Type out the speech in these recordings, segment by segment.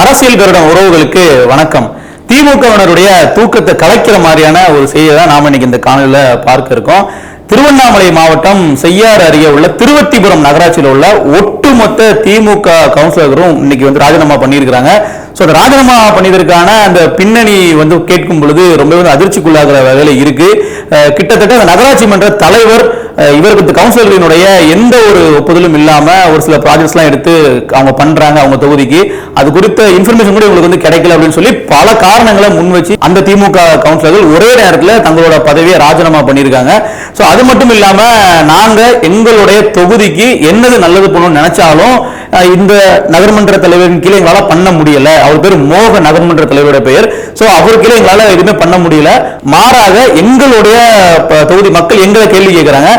அரசியல் கருடம் உறவுகளுக்கு வணக்கம். திமுகவினருடைய தூக்கத்தை கலைக்கிற மாதிரியான ஒரு செய்தியை தான் நாம இன்னைக்கு இந்த காணொலியில பார்க்க இருக்கோம். திருவண்ணாமலை மாவட்டம் செய்யாறு அருகே உள்ள திருவத்திபுரம் நகராட்சியில் உள்ள ஒட்டுமொத்த திமுக கவுன்சிலரும் இன்னைக்கு வந்து ராஜினாமா பண்ணியிருக்கிறாங்க. ஸோ அந்த ராஜினாமா பண்ணியதற்கான அந்த பின்னணி வந்து கேட்கும் பொழுது ரொம்பவே வந்து அதிர்ச்சிக்குள்ளாகிற வகையில் இருக்கு. கிட்டத்தட்ட அந்த நகராட்சி மன்ற தலைவர் இவருக்கு கவுன்சிலர்களினுடைய எந்த ஒரு ஒப்புதலும் இல்லாம ஒரு சில ப்ராஜெக்ட்ஸ்லாம் எடுத்து அவங்க பண்றாங்க அவங்க தொகுதிக்கு. அது குறித்த இன்ஃபர்மேஷன் கூட இவங்களுக்கு வந்து கிடைக்கல அப்படின்னு சொல்லி பல காரணங்களை முன் வச்சு அந்த திமுக கவுன்சிலர்கள் ஒரே நேரத்தில் தங்களோட பதவியை ராஜினாமா பண்ணியிருக்காங்க. ஸோ அது மட்டும் இல்லாம நாங்க எங்களுடைய தொகுதிக்கு என்னது நல்லது பண்ணணும்னு நினைச்சாலும் இந்த நகர்மன்ற தலைவரின் கீழே எங்களால பண்ண முடியல. அவர் பேர் மோக நகர்மன்ற தலைவரோட பெயர். ஸோ அவர் கீழே எங்களால எதுவுமே பண்ண முடியல. மாறாக எங்களுடைய ப- தொகுதி மக்கள் எங்களை கேள்வி கேட்குறாங்க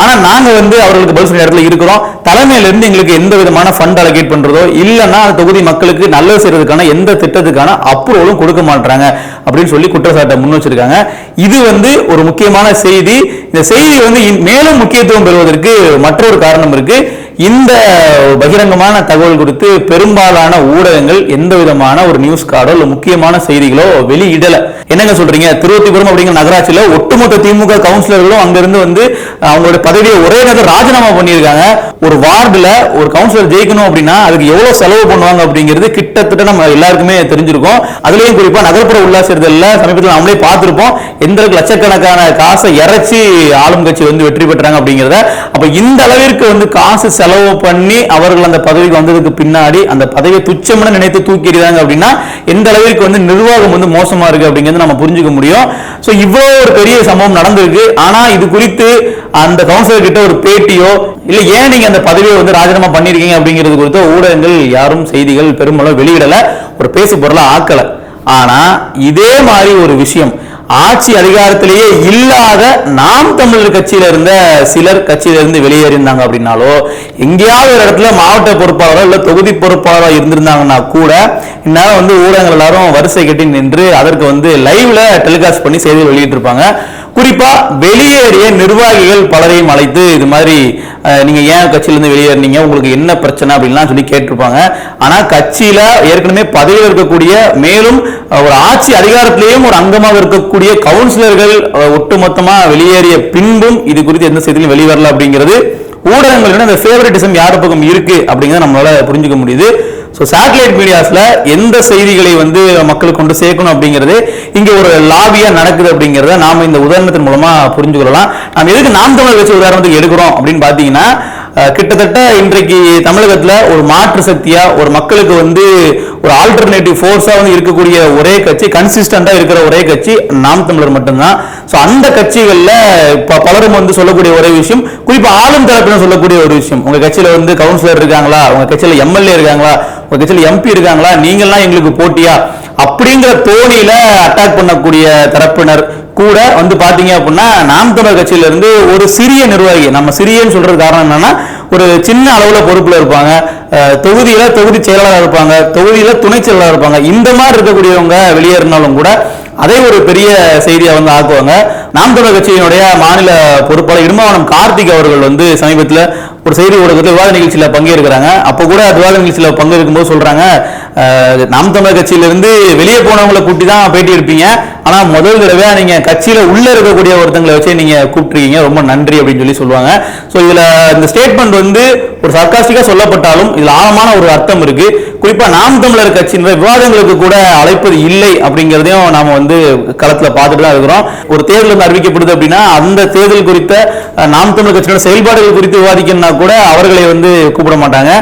ஆனா நாங்க வந்து அவர்களுக்கு பதில் சொல்ற இடத்துல இருக்கிறோம். தலைமையில இருந்து எங்களுக்கு எந்த விதமான ஃபண்ட் அலோகேட் பண்றதோ இல்லைன்னா அந்த தொகுதி மக்களுக்கு நல்லது செய்யறதுக்கான எந்த திட்டத்துக்கான அப்ரூவலும் கொடுக்க மாட்டாங்க அப்படின்னு சொல்லி குற்றச்சாட்டை முன் வச்சிருக்காங்க. இது வந்து ஒரு முக்கியமான செய்தி. இந்த செய்தி வந்து இன்- மேலும் முக்கியத்துவம் பெறுவதற்கு மற்றொரு காரணம் இருக்கு. இந்த பகிரங்கமான தகவல் குறித்து பெரும்பாலான ஊடகங்கள் எந்த விதமான ஒரு நியூஸ் கார்டோ இல்ல முக்கியமான செய்திகளோ வெளியிடல. என்னங்க சொல்றீங்க? திருவத்திபுரம் அப்படிங்கிற நகராட்சியில ஒட்டுமொத்த திமுக கவுன்சிலர்களும் அங்கிருந்து வந்து அவங்களோட பதவியை ஒரே நேரத்தில் ராஜினாமா பண்ணியிருக்காங்க. ஒரு வார்டில் ஒரு கவுன்சிலர் ஜெயிக்கணும் அப்படின்னா அதுக்கு எவ்வளோ செலவு பண்ணுவாங்க அப்படிங்கிறது கிட்டத்தட்ட நம்ம எல்லாருக்குமே தெரிஞ்சிருக்கும். அதுலேயும் குறிப்பாக நகர்ப்புற உள்ளாட்சி தேர்தலில் சமீபத்தில் நம்மளே பார்த்துருப்போம். எந்த அளவுக்கு லட்சக்கணக்கான காசை இறைச்சி ஆளும் கட்சி வந்து வெற்றி பெற்றாங்க அப்படிங்கிறத. அப்போ இந்த அளவிற்கு வந்து காசு செலவு பண்ணி அவர்கள் அந்த பதவிக்கு வந்ததுக்கு பின்னாடி அந்த பதவியை துச்சம்னு நினைத்து தூக்கிடுறாங்க அப்படின்னா எந்த அளவிற்கு வந்து நிர்வாகம் வந்து மோசமாக இருக்குது அப்படிங்கிறது நம்ம புரிஞ்சுக்க முடியும். ஸோ இவ்வளோ ஒரு பெரிய சம்பவம் நடந்திருக்கு. ஆனால் இது குறித்து அந்த கவுன்சிலர் கிட்ட ஒரு பேட்டியோ இல்ல ஏன் நீங்க அந்த பதவியை வந்து ராஜினாமா பண்ணிருக்கீங்க அப்படிங்கிறது குறித்து ஊடகங்கள் யாரும் செய்திகள் பெரும்பாலும் வெளியிடல ஒரு பேசு பொருளா ஆக்கல. ஆனா இதே மாதிரி ஒரு விஷயம் ஆட்சி அதிகாரத்திலேயே இல்லாத நாம் தமிழர் கட்சியில இருந்த சிலர் கட்சியில இருந்து வெளியேறியிருந்தாங்க அப்படின்னாலோ எங்கேயாவது ஒரு இடத்துல மாவட்ட பொறுப்பாளரோ இல்ல தொகுதி பொறுப்பாளரோ இருந்திருந்தாங்கன்னா கூட இந்நேரம் வந்து ஊடகங்கள் எல்லாரும் வரிசை கட்டி நின்று அதற்கு வந்து லைவ்ல டெலிகாஸ்ட் பண்ணி செய்திகள் வெளியிட்டிருப்பாங்க. குறிப்பா வெளியேறிய நிர்வாகிகள் பலரையும் அழைத்து இது மாதிரி நீங்கள் நீங்க ஏன் கட்சியிலேருந்து வெளியேறினீங்க? உங்களுக்கு என்ன பிரச்சனை அப்படின்லாம் சொல்லி கேட்டிருப்பாங்க. ஆனா கட்சியில ஏற்கனவே பதவியில் இருக்கக்கூடிய மேலும் ஒரு ஆட்சி அதிகாரத்திலேயும் ஒரு அங்கமாக இருக்கக்கூடிய கவுன்சிலர்கள் ஒட்டுமொத்தமாக ஒட்டுமொத்தமா வெளியேறிய பின்பும் இது குறித்து எந்த செய்தியிலும் வெளிவரல அப்படிங்கிறது ஊடகங்களிடம் அந்த ஃபேவரட்டிசம் யார் பக்கம் இருக்கு அப்படிங்கிறத நம்மளால புரிஞ்சுக்க முடியுது. ஸோ சேட்டலைட் மீடியாஸில் எந்த செய்திகளை வந்து மக்களுக்கு கொண்டு சேர்க்கணும் அப்படிங்கிறது இங்கே ஒரு லாபியாக நடக்குது அப்படிங்கிறத நாம இந்த உதாரணத்தின் மூலமாக புரிஞ்சுக்கொள்ளலாம். நாம் எதுக்கு நாம் தமிழர் வச்சு உதாரணத்துக்கு எடுக்கிறோம் அப்படின்னு பார்த்தீங்கன்னா கிட்டத்தட்ட இன்றைக்கு தமிழகத்தில் ஒரு மாற்று சக்தியா ஒரு மக்களுக்கு வந்து ஒரு ஆல்டர்னேட்டிவ் ஃபோர்ஸாக வந்து இருக்கக்கூடிய ஒரே கட்சி கன்சிஸ்டண்டாக இருக்கிற ஒரே கட்சி நாம் தமிழர் மட்டும்தான். ஸோ அந்த கட்சிகளில் இப்போ பலரும் வந்து சொல்லக்கூடிய ஒரே விஷயம் குறிப்பா ஆளும் தரப்பினர் சொல்லக்கூடிய ஒரு விஷயம். உங்கள் கட்சியில் வந்து கவுன்சிலர் இருக்காங்களா? உங்கள் கட்சியில் எம்எல்ஏ இருக்காங்களா? உங்கள் கட்சியில் எம்பி இருக்காங்களா? நீங்கள்லாம் எங்களுக்கு போட்டியா? அப்படிங்கிற தோணியில அட்டாக் பண்ணக்கூடிய தரப்பினர் கூட வந்து பாத்தீங்க அப்படின்னா நாம் தமிழர் கட்சியில இருந்து ஒரு சிறிய நிர்வாகி நம்ம சிறியன்னு சொல்றது காரணம் என்னன்னா ஒரு சின்ன அளவுல பொறுப்புல இருப்பாங்க. தொகுதியில தொகுதி செயலாளர் இருப்பாங்க. தொகுதியில துணை செயலாளர் இருப்பாங்க. இந்த மாதிரி இருக்கக்கூடியவங்க வெளியேறினாலும் கூட அதை ஒரு பெரிய செய்தியை வந்து ஆக்குவாங்க. நாம் தமிழர் கட்சியினுடைய மாநில பொறுப்பாளர் இடுமாவனம் கார்த்திக் அவர்கள் வந்து சமீபத்தில் ஒரு செய்தி ஊடகத்தில் விவாத நிகழ்ச்சியில் பங்கேற்கிறாங்க. அப்போ கூட விவாத நிகழ்ச்சியில் பங்கேற்கும் போது சொல்றாங்க நாம் தமிழர் கட்சியிலிருந்து வெளியே போனவங்களை கூட்டி தான் பேட்டி எடுப்பீங்க. ஆனால் முதல் தடவை நீங்க கட்சியில் உள்ள இருக்கக்கூடிய ஒருத்தங்களை வச்சு நீங்க கூப்பிட்டுருக்கீங்க. ரொம்ப நன்றி அப்படின்னு சொல்லி சொல்லுவாங்க. ஸோ இதுல இந்த ஸ்டேட்மெண்ட் வந்து ஒரு சர்க்காஸ்டிக்காக சொல்லப்பட்டாலும் இதில் ஆழமான ஒரு அர்த்தம் இருக்கு. குறிப்பாக நாம் தமிழர் கட்சியினர் விவாதங்களுக்கு கூட அழைப்பது இல்லை அப்படிங்கிறதையும் நாம் வந்து களத்தில் பார்த்துட்டு தான் இருக்கிறோம். ஒரு தேர்தல் வந்து அறிவிக்கப்படுது அப்படின்னா அந்த தேர்தல் குறித்த நாம் தமிழர் கட்சியோட செயல்பாடுகள் குறித்து விவாதிக்கணும் கூட அவர்களை வந்து கூப்பிட மாட்டாங்க.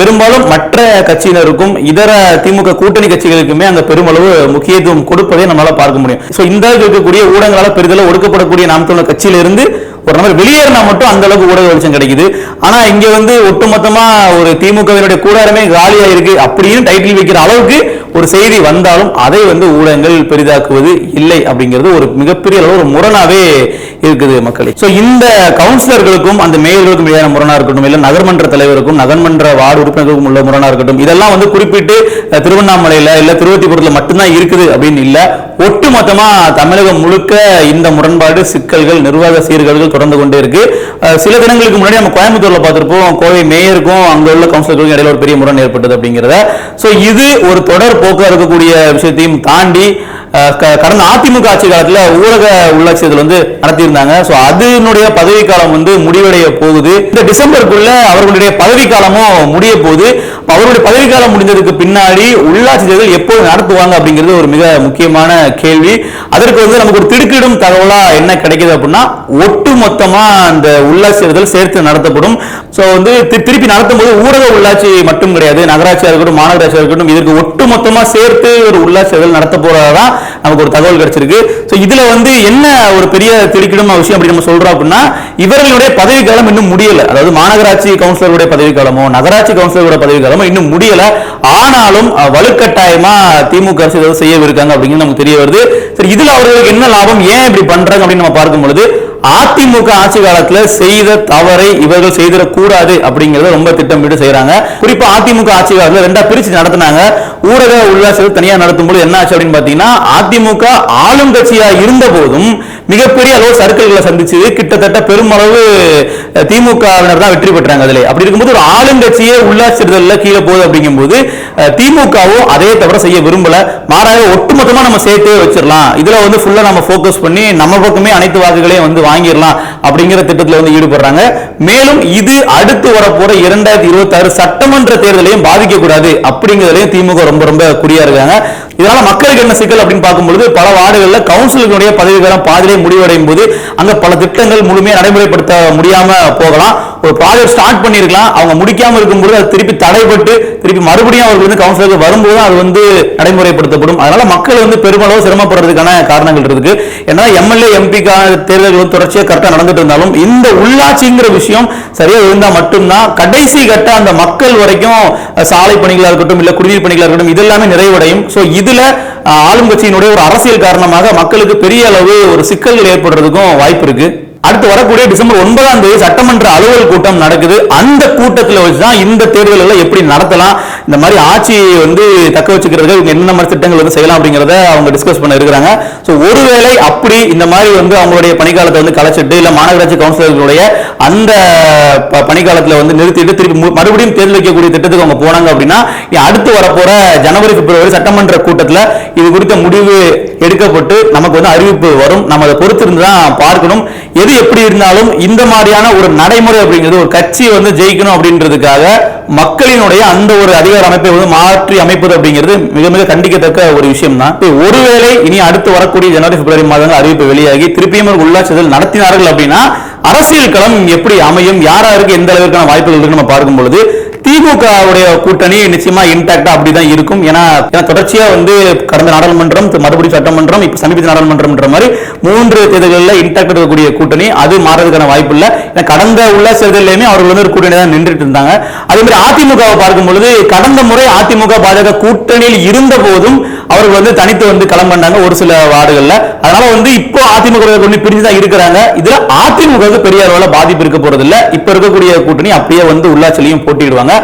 பெரும்பாலும் மற்ற கட்சியினருக்கும் இதர திமுக கூட்டணி கட்சிகளுக்குமே அந்த பெருமளவு முக்கியத்துவம் கொடுப்பதை நம்மளால பார்க்க முடியும். சோ இந்த அளவுக்கு இருக்கக்கூடிய ஊடகங்களால பெரிதளவு ஒடுக்கப்படக்கூடிய நாம் தமிழர் கட்சியில இருந்து ஒரு நபர் வெளியேறினா மட்டும் அந்த அளவுக்கு ஊடக வெளிச்சம் கிடைக்குது. ஆனா இங்க வந்து ஒட்டுமொத்தமா ஒரு திமுகவினுடைய கூடாரமே காலியா இருக்கு அப்படின்னு டைட்டில் வைக்கிற அளவுக்கு ஒரு செய்தி வந்தாலும் அதை வந்து ஊடகங்கள் பெரிதாக்குவது இல்லை அப்படிங்கிறது ஒரு மிகப்பெரிய அளவு ஒரு முரணாவே இருக்குது மக்களை. ஸோ இந்த கவுன்சிலர்களுக்கும் அந்த மேயர்களுக்கும் இடையான முரணா இருக்கட்டும் இல்லை நகர்மன்ற தலைவருக்கும் நகர்மன்ற வார்டு உறுப்பினர்களுக்கும் உள்ள முரணா இருக்கட்டும் இதெல்லாம் வந்து குறிப்பிட்டு திருவண்ணாமலையில் இல்லை திருவத்திபுரத்தில் மட்டும்தான் இருக்குது அப்படின்னு இல்லை ஒட்டுமொத்தமா தமிழகம் முழுக்க இந்த முரண்பாடு சிக்கல்கள் நிர்வாக சீர்கேடுகள் தொடர்ந்து கொண்டே இருக்கு. சில தினங்களுக்கு முன்னாடி நம்ம கோயம்புத்தூர்ல பார்த்திருப்போம். கோவை மேயருக்கும் அங்க உள்ள கவுன்சிலருக்கும் இடையில ஒரு பெரிய முரண் ஏற்பட்டது அப்படிங்கிறத. சோ இது ஒரு தொடர் போக்கா இருக்கக்கூடிய விஷயத்தையும் தாண்டி க- கடந்த அதிமுக ஆட்சி காலத்துல ஊரக உள்ளாட்சி தேர்தல் வந்து நடத்தியிருந்தாங்க. சோ அதனுடைய பதவி காலம் வந்து முடிவடைய போகுது. இந்த டிசம்பருக்குள்ள அவர்களுடைய பதவி காலமும் முடிய போகுது. அவருடைய பதவி காலம் முடிஞ்சதுக்கு பின்னாடி உள்ளாட்சி தேர்தல் எப்போது நடத்துவாங்க அப்படிங்கிறது ஒரு மிக முக்கியமான கேள்வி. அதற்கு வந்து நமக்கு ஒரு திடுக்கிடும் தகவலா என்ன கிடைக்குது அப்படின்னா ஒட்டு மொத்தமா அந்த உள்ளாட்சி தேர்தல் சேர்த்து நடத்தப்படும். சோ வந்து திருப்பி நடத்தும் போது ஊரக உள்ளாட்சி மட்டும் கிடையாது. நகராட்சியாக இருக்கட்டும் மாநகராட்சியாக இருக்கட்டும் இதற்கு ஒட்டு மொத்தமா சேர்த்து ஒரு உள்ளாட்சி தேர்தல் நடத்த போறதா நமக்கு ஒரு தகவல் கிடைச்சிருக்கு. ஸோ இதுல வந்து என்ன ஒரு பெரிய திடுக்கிடும் விஷயம் அப்படி நம்ம சொல்றோம் அப்படின்னா இவர்களுடைய பதவி காலம் இன்னும் முடியல. அதாவது மாநகராட்சி கவுன்சிலருடைய பதவிக்காலமோ நகராட்சி கவுன்சிலருடைய பதவி இன்னும் முடியல. ஆனாலும் வலுக்கட்டாயமா திமுக அரசு ஏதாவது செய்யவிருக்காங்க அப்படிங்கிறது நமக்கு தெரிய வருது. சரி இதுல அவர்களுக்கு என்ன லாபம்? ஏன் இப்படி பண்றாங்க? அப்படின்னு நம்ம பார்க்கும் பொழுது அதிமுக ஆட்சி காலத்துல செய்த தவறை இவர்கள் செய்திடக்கூடாது அப்படிங்கறத ரொம்ப திட்டமிட்டு செய்யறாங்க குறிப்பா அதிமுக ஆட்சி காலத்துல ரெண்டா பிரிச்சு நடத்தினாங்க. ஊரக உள்ளாட்சிகள் தனியா நடத்தும் போது என்ன ஆச்சு அப்படின்னு பாத்தீங்கன்னா அதிமுக ஆளும் கட்சியா இருந்த போதும் மிகப்பெரிய அளவு சர்க்கிள்களை சந்திச்சது கிட்டத்தட்ட பெருமளவு திமுகவினர் தான் வெற்றி பெற்றாங்க அதுல. அப்படி இருக்கும்போது ஒரு ஆளுங்கட்சியே உள்ளாட்சி தேர்தலில் கீழே போகுது அப்படிங்கும்போது அஹ், திமுகவும் அதே தவிர செய்ய விரும்பல. மாறாக ஒட்டுமொத்தமா நம்ம சேர்த்தே வச்சிடலாம். இதுல வந்து ஃபுல்லா நம்ம போக்கஸ் பண்ணி நம்ம பக்கமே அனைத்து வாக்குகளையும் வந்து வாங்கிடலாம் அப்படிங்கிற திட்டத்தில் வந்து ஈடுபடுறாங்க. மேலும் இது அடுத்து வரப்போற இரண்டாயிரத்தி இருபத்தி ஆறு சட்டமன்ற தேர்தலையும் பாதிக்க கூடாது திமுக ரொம்ப ரொம்ப குறியா இருக்காங்க. இதனால மக்களுக்கு என்ன சிக்கல் அப்படின்னு பார்க்கும்பொழுது பல வார்டுகளில் கவுன்சிலுடைய பதவி காலம் பாதிலே முடிவடையும் போது அங்க பல திட்டங்கள் முழுமையாக நடைமுறைப்படுத்த முடியாம போகலாம். ஒரு ப்ராஜெக்ட் ஸ்டார்ட் பண்ணிருக்கலாம். அவங்க முடிக்காம இருக்கும்போது அது திருப்பி தடைப்பட்டு திருப்பி மறுபடியும் அவர்கள் வந்து கவுன்சிலருக்கு வரும்போது அது வந்து நடைமுறைப்படுத்தப்படும். அதனால மக்கள் வந்து பெருமளவு சிரமப்படுறதுக்கான காரணங்கள் இருக்கு ஏன்னா எம்எல்ஏ எம்பிக்கான தேர்தல்கள் வந்து தொடர்ச்சியாக கரெக்டாக நடந்துட்டு இருந்தாலும் இந்த உள்ளாட்சிங்கிற விஷயம் சரியா இருந்தா மட்டும்தான் கடைசி கட்ட அந்த மக்கள் வரைக்கும் சாலை பணிகளாக இருக்கட்டும் இல்ல குடிநீர் பணிகளாக இருக்கட்டும் இதெல்லாமே நிறைவடையும். ஸோ இதுல ஆளும் கட்சியினுடைய ஒரு அரசியல் காரணமாக மக்களுக்கு பெரிய அளவு ஒரு சிக்கல்கள் ஏற்படுறதுக்கும் வாய்ப்பு இருக்கு. அடுத்து வரக்கூடிய டிசம்பர் ஒன்பதாம் தேதி சட்டமன்ற அலுவல் கூட்டம் நடக்குது. அந்த கூட்டத்தில் வச்சுதான் இந்த தேர்தல்களை எப்படி நடத்தலாம்? இந்த மாதிரி ஆட்சியை வந்து தக்க வச்சுக்கிறதுக்கு இவங்க என்ன மாதிரி திட்டங்கள் வந்து செய்யலாம் அப்படிங்கிறத அவங்க டிஸ்கஸ் பண்ண இருக்கிறாங்க. ஸோ ஒருவேளை அப்படி இந்த மாதிரி வந்து அவங்களுடைய பணிக்காலத்தை வந்து கலைச்சிட்டு இல்லை மாநகராட்சி கவுன்சிலர்களுடைய அந்த ப- வந்து நிறுத்திட்டு திருப்பி மறுபடியும் தேர்தல் வைக்கக்கூடிய திட்டத்துக்கு அவங்க போனாங்க அப்படின்னா அடுத்து வரப்போற ஜனவரி பிப்ரவரி சட்டமன்ற கூட்டத்தில் இது குறித்த முடிவு எடுக்கப்பட்டு நமக்கு வந்து அறிவிப்பு வரும். நம்ம அதை பொறுத்திருந்து தான் பார்க்கணும். எது எப்படி இருந்தாலும் இந்த மாதிரியான ஒரு நடைமுறை அப்படிங்கிறது ஒரு கட்சி வந்து ஜெயிக்கணும் அப்படின்றதுக்காக மக்களினுடைய அந்த ஒரு அதிகார அமைப்பை வந்து மாற்றி அமைப்பது அப்படிங்கிறது மிக மிக கண்டிக்கத்தக்க ஒரு விஷயம் தான் ஒருவேளை இனி அடுத்து வரக்கூடிய ஜனவரி பிப்ரவரி மாதங்கள் அறிவிப்பு வெளியாகி திருப்பியும் ஒரு நடத்தினார்கள் அப்படின்னா அரசியல் களம் எப்படி அமையும்? யாராருக்கு எந்த அளவிற்கான வாய்ப்புகள் இருக்குன்னு நம்ம பார்க்கும் பொழுது திமுக உடைய கூட்டணி நிச்சயமா இன்டாக்டா அப்படிதான் இருக்கும். ஏன்னா தொடர்ச்சியா வந்து கடந்த நாடாளுமன்றம் மறுபடியும் சட்டமன்றம் இப்ப சமீப நாடாளுமன்றம்ன்ற மாதிரி மூன்று தேர்தல்களில் இன்டாக்ட் இருக்கக்கூடிய கூட்டணி அது மாறதுக்கான வாய்ப்பு இல்லை. ஏன்னா கடந்த உள்ள தேர்தலையுமே அவர்கள் வந்து ஒரு கூட்டணி தான் நின்றுட்டு இருந்தாங்க. அதே மாதிரி அதிமுகவை பார்க்கும் பொழுது கடந்த முறை அதிமுக பாஜக கூட்டணியில் இருந்த போதும் அவர்கள் வந்து தனித்து வந்து களம் பண்ணாங்க ஒரு சில வார்டுகள்ல. அதனால வந்து இப்போ அதிமுக கூட்டணி பிரிஞ்சு தான் இருக்கிறாங்க. இதுல அதிமுக பெரிய அளவில் பாதிப்பு இருக்க போறது இல்ல இப்ப இருக்கக்கூடிய கூட்டணி அப்படியே வந்து உள்ளாட்சிலையும் போட்டிடுவாங்க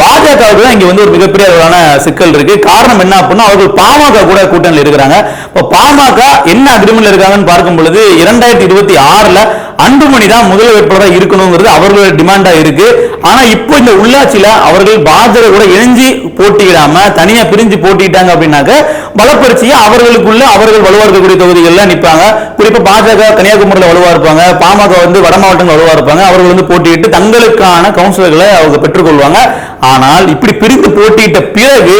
பாஜகவுக்கு தான் இங்க வந்து ஒரு மிகப்பெரிய அளவிலான சிக்கல் இருக்கு. காரணம் என்ன அப்படின்னா அவர்கள் பாமக கூட கூட்டணியில் இருக்கிறாங்க. இப்போ பாமக என்ன அக்ரிமெண்ட்ல இருக்காங்கன்னு பார்க்கும் பொழுது இரண்டாயிரத்தி இருபத்தி ஆறுல அன்புமணி தான் முதல் வேட்பாளராக இருக்கணுங்கிறது அவர்களோட டிமாண்டா இருக்கு. ஆனா இப்போ இந்த உள்ளாட்சியில அவர்கள் பாஜக கூட இணைஞ்சு போட்டியிடாம தனியா பிரிஞ்சு போட்டிட்டாங்க அப்படின்னாக்க பலப்பரிச்சியை அவர்களுக்குள்ள அவர்கள் வலுவா இருக்கக்கூடிய தொகுதிகளில் நிற்பாங்க குறிப்பா பாஜக கன்னியாகுமரியில் வலுவா இருப்பாங்க. பாமக வந்து வட மாவட்டங்கள் வலுவா இருப்பாங்க. அவர்கள் வந்து போட்டியிட்டு தங்களுக்கான கவுன்சிலர்களை அவங்க பெற்றுக்கொள்வாங்க. ஆனால் இப்படி பிரித்து போட்டியிட்ட பிறகு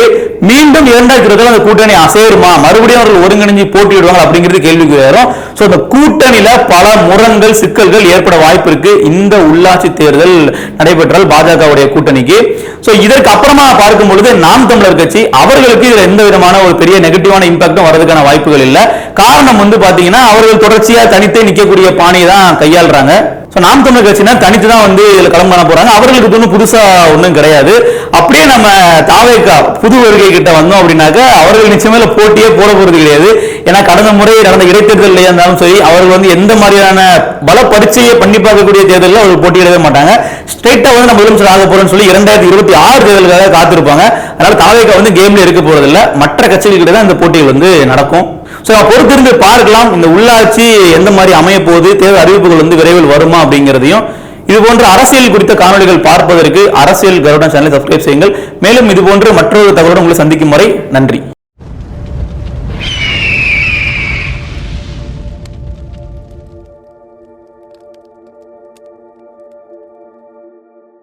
மீண்டும் இரண்டாயிரத்தி அந்த கூட்டணி அசைருமா மறுபடியும் அவர்கள் ஒருங்கிணைஞ்சு போட்டியிடுவாங்க அப்படிங்கிறது கேள்விக்கு வரும். சோ அந்த கூட்டணியில பல முரண்கள் சிக்கல்கள் ஏற்பட வாய்ப்பு இருக்கு. இந்த உள்ளாட்சி தேர்தல் நடைபெற்றால் பாஜகவுடைய கூட்டணிக்கு. ஸோ இதற்கு அப்புறமா பார்க்கும் பொழுது நாம் தமிழர் கட்சி அவர்களுக்கு இதில் எந்த விதமான ஒரு பெரிய நெகட்டிவான இம்பாக்டும் வரதுக்கான வாய்ப்புகள் இல்லை. காரணம் வந்து பார்த்தீங்கன்னா அவர்கள் தொடர்ச்சியாக தனித்தே நிற்கக்கூடிய பாணியை தான் கையாளுறாங்க. ஸோ நாம் தமிழர் கட்சினா தனித்து தான் வந்து இதில் களம் பண்ண போறாங்க. அவர்களுக்கு ஒன்றும் புதுசாக ஒன்றும் கிடையாது. அப்படியே நம்ம தாவேக்கா புது வருகை கிட்ட வந்தோம் அப்படின்னாக்க அவர்கள் நிச்சயமா போட்டியே போட போறது கிடையாது. ஏன்னா கடந்த முறை நடந்த இடைத்தேர்தலில் இருந்தாலும் சரி அவர்கள் வந்து எந்த மாதிரியான பல பரீட்சையை பண்ணி பார்க்கக்கூடிய தேர்தலில் அவர்கள் போட்டியிடவே மாட்டாங்க. ஸ்ட்ரெயிட்டா வந்து நம்ம முதலமைச்சர் ஆக போறோம்னு சொல்லி இரண்டாயிரத்தி இருபத்தி ஆறு தேர்தலுக்காக காத்திருப்பாங்க. அதனால தாவேக்கா வந்து கேம்ல இருக்க போறது இல்ல மற்ற கட்சிகள் தான் இந்த போட்டிகள் வந்து நடக்கும். ஸோ பொறுத்திருந்து பார்க்கலாம். இந்த உள்ளாட்சி எந்த மாதிரி அமைய போகுது தேர்தல் அறிவிப்புகள் வந்து விரைவில் வருமா அப்படிங்கிறதையும். இது போன்ற அரசியல் குறித்த காணொளிகள் பார்ப்பதற்கு அரசியல் கருடன் சேனலை சப்ஸ்கிரைப் செய்யுங்கள். மேலும் இது போன்ற மற்றொரு தகவலுடன் உங்களை சந்திக்கும் வரை நன்றி.